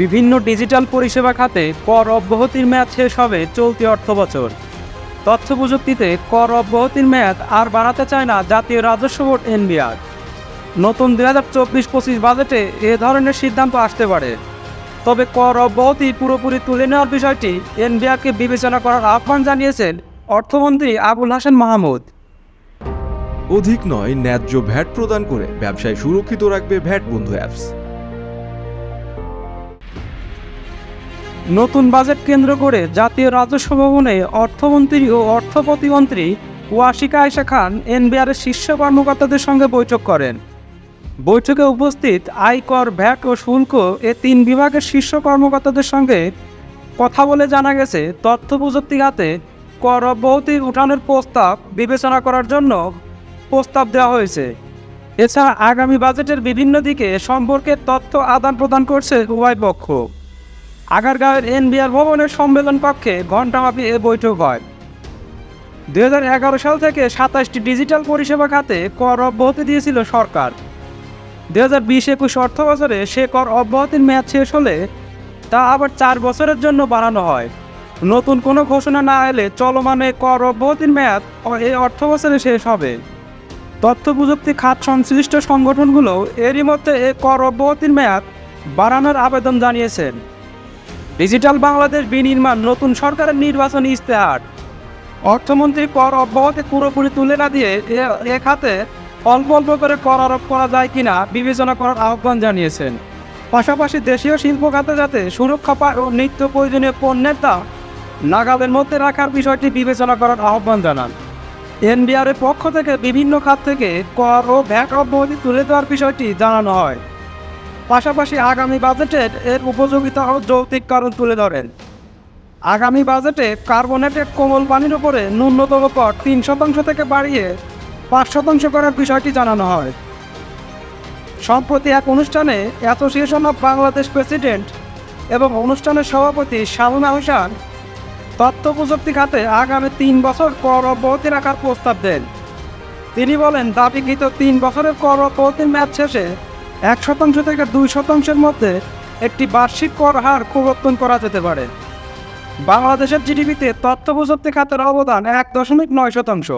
বিভিন্ন ডিজিটাল পরিষেবা খাতে কর অব্যাহতির মেয়াদ শেষ হবে চলতি অর্থ বছর। তথ্য প্রযুক্তিতে কর অব্যাহতির মেয়াদ আর বাড়াতে চায় না জাতীয় রাজস্ব বোর্ড এনবিআর। নতুন দুই হাজার চব্বিশ পঁচিশ বাজেটে এ ধরনের সিদ্ধান্ত আসতে পারে। তবে কর অব্যাহতি পুরোপুরি তুলে নেওয়ার বিষয়টি এনবিআরকে বিবেচনা করার আহ্বান জানিয়েছেন অর্থমন্ত্রী আবুল হাসান মাহমুদ। অধিক নয়, ন্যায্য ভ্যাট প্রদান করে ব্যবসায় সুরক্ষিত রাখবে ভ্যাট বন্ধু অ্যাপস। নতুন বাজেট কেন্দ্র করে জাতীয় রাজস্ব ভবনে অর্থমন্ত্রী ও অর্থ প্রতিমন্ত্রী ওয়াশিকা আয়সা খান এনবিআরের শীর্ষ কর্মকর্তাদের সঙ্গে বৈঠক করেন। বৈঠকে উপস্থিত আয়কর ভ্যাট ও শুল্ক এ তিন বিভাগের শীর্ষ কর্মকর্তাদের সঙ্গে কথা বলে জানা গেছে তথ্য প্রযুক্তি খাতে কর অব্যাহতি উঠানোর প্রস্তাব বিবেচনা করার জন্য প্রস্তাব দেওয়া হয়েছে। এছাড়া আগামী বাজেটের বিভিন্ন দিকে সম্পর্কে তথ্য আদান প্রদান করছে উভয় পক্ষ। আগারগাঁওয়ের এনবিআর ভবনের সম্মেলন কক্ষে ঘণ্টাব্যাপী এ বৈঠক হয়। দুই হাজার এগারো সাল থেকে সাতাশটি ডিজিটাল পরিষেবা খাতে কর অব্যাহতি দিয়েছিল সরকার। দুই হাজার বিশ একুশ অর্থ বছরে সে কর অব্যাহতির মেয়াদ শেষ হলে তা আবার চার বছরের জন্য বাড়ানো হয়। নতুন কোনো ঘোষণা না এলে চলমানে কর অব্যাহতির মেয়াদ এই অর্থ বছরে শেষ হবে। তথ্য প্রযুক্তি খাত সংশ্লিষ্ট সংগঠনগুলো এরই মধ্যে এ কর অব্যাহতির মেয়াদ বাড়ানোর আবেদন জানিয়েছেন। ডিজিটাল বাংলাদেশ বিনির্মাণ, নতুন সরকারের নির্বাচনী ইস্তেহার অর্থমন্ত্রী কর অব্যাহতি পুরোপুরি তুলে না দিয়ে এ- খাতে অল্প অল্প করে কর আরোপ করা যায় কিনা বিবেচনা করার আহ্বান জানিয়েছেন। পাশাপাশি দেশীয় শিল্প খাতে যাতে সুরক্ষা পায় ও নিত্য প্রয়োজনীয় পণ্যের দাম নাগালের মধ্যে রাখার বিষয়টি বিবেচনা করার আহ্বান জানান। এনবিআর এর পক্ষ থেকে বিভিন্ন খাত থেকে কর ও ভ্যাট অব্যাহতি তুলে দেওয়ার বিষয়টি জানানো হয়। পাশাপাশি আগামী বাজেটের এর উপযোগিতা ও যৌক্তিক কারণ তুলে ধরেন। আগামী বাজেটে কার্বনেটেড কোমল পানির উপরে ন্যূনতম কর তিন শতাংশ থেকে বাড়িয়ে পাঁচ শতাংশ করার বিষয়টি জানানো হয়। সম্প্রতি এক অনুষ্ঠানে অ্যাসোসিয়েশন অফ বাংলাদেশ প্রেসিডেন্ট এবং অনুষ্ঠানের সভাপতি শামুনা হোসেন তথ্য প্রযুক্তি খাতে আগামী তিন বছর কর অব্যাহতি রাখার প্রস্তাব দেন। তিনি বলেন, দাবিকৃত তিন বছরের কর অব্যাহতির মেয়াদ শেষে এক শতাংশ থেকে দুই শতাংশের মধ্যে একটি বার্ষিক কর হার প্রবর্তন করা যেতে পারে। বাংলাদেশের জিডিপিতে তথ্য প্রযুক্তি খাতের অবদান এক দশমিক নয় শতাংশ।